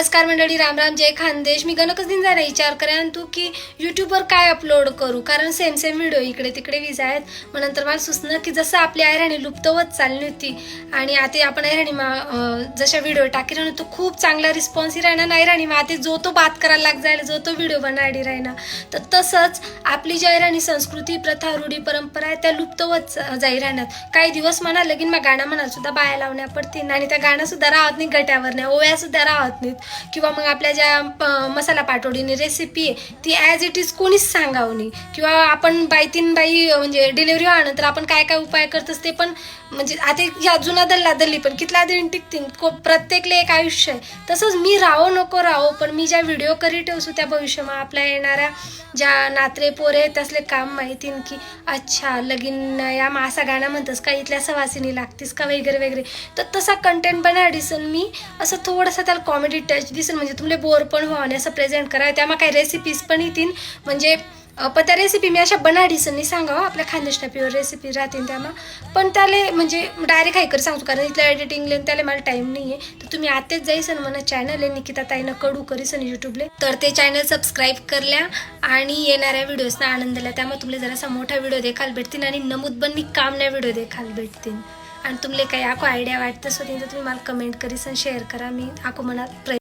नमस्कार मंडळी राम राम जय खानदेश. मी गणकच दिन जरा विचार करेन तू की यूट्यूबवर काय अपलोड करू? कारण सेम सेम व्हिडिओ इकडे तिकडे विजा आहेत. मग नंतर मला सुचणं की जसं आपली ऐराणी लुप्त होत चालली होती आणि आता आपण ऐराणी मा जशा व्हिडिओ टाकी राहणं तो खूप चांगला रिस्पॉन्स राहणार नाही मग आता जो तो बात करायला लाग जायला जो तो व्हिडिओ बनाडी राहणार तर तसंच आपली जी ऐराणी संस्कृती प्रथा रूढी परंपरा आहे त्या लुप्त होत जाई राहणार काही दिवस म्हणा लगीन मग गाणं म्हणाल सुद्धा बाया लावण्या पडतील. आणि त्या गाणंसुद्धा राहत नाही गट्यावर नाही ओव्यासुद्धा राहत नाहीत. किंवा मग आपल्या ज्या प- मसाला पाटोडीने रेसिपी आहे ती ॲज इट इज कोणीच सांगावं नाही. किंवा आपण बाई तीन बाई म्हणजे म्हणजे डिलिव्हरी तर आपण काय काय उपाय करतोस ते पण म्हणजे आता या जुना दल्ला दल्ली पण कितला दिन टिकतील को प्रत्येकले एक आयुष्य आहे. तसंच मी राहो नको राहो पण मी ज्या व्हिडिओ करी ठेवसू त्या भविष्यमा आपल्या येणाऱ्या ज्या नात्रे पोरे त्यासले काम माहितीन की अच्छा लगीन या मासा गाणं म्हणतस का इथल्या सवासिनी लागतीस का वगैरे वगैरे. तर तसा कंटेंट बनाडीसन मी असं थोडंसं त्याला कॉमेडी टच दिसेल म्हणजे तुमले बोर पण व्हा आणि असं प्रेझेंट करा. त्यामा काही रेसिपीज पण येतील. म्हणजे अं, पण त्या रेसिपी मी अशा बनाडीसनी सांगावं आपल्या खानदेशना प्युअर रेसिपी राहतील त्यामा पण त्याले म्हणजे डायरेक्ट हायकर सांगतो कारण इथल्या एडिटिंगले त्याला मला टाईम नाही आहे तर तुम्ही आतेच जाईसन म्हणा चॅनल आहे निकिता ताईनं कडू करीसन युट्यूबले तर ते चॅनल सबस्क्राईब करल्या आणि येणाऱ्या व्हिडिओजना आनंद दिला त्यामुळे तुम्हाला जरासा मोठा व्हिडिओ देखाल भेटतील आणि नमूद बन्नी कामण्या व्हिडिओ देखाल भेटतील. आणि तुमले काही आखो आयडिया वाटतं सो तर तुम्ही मला कमेंट करीसन शेअर करा. मी आखो मनात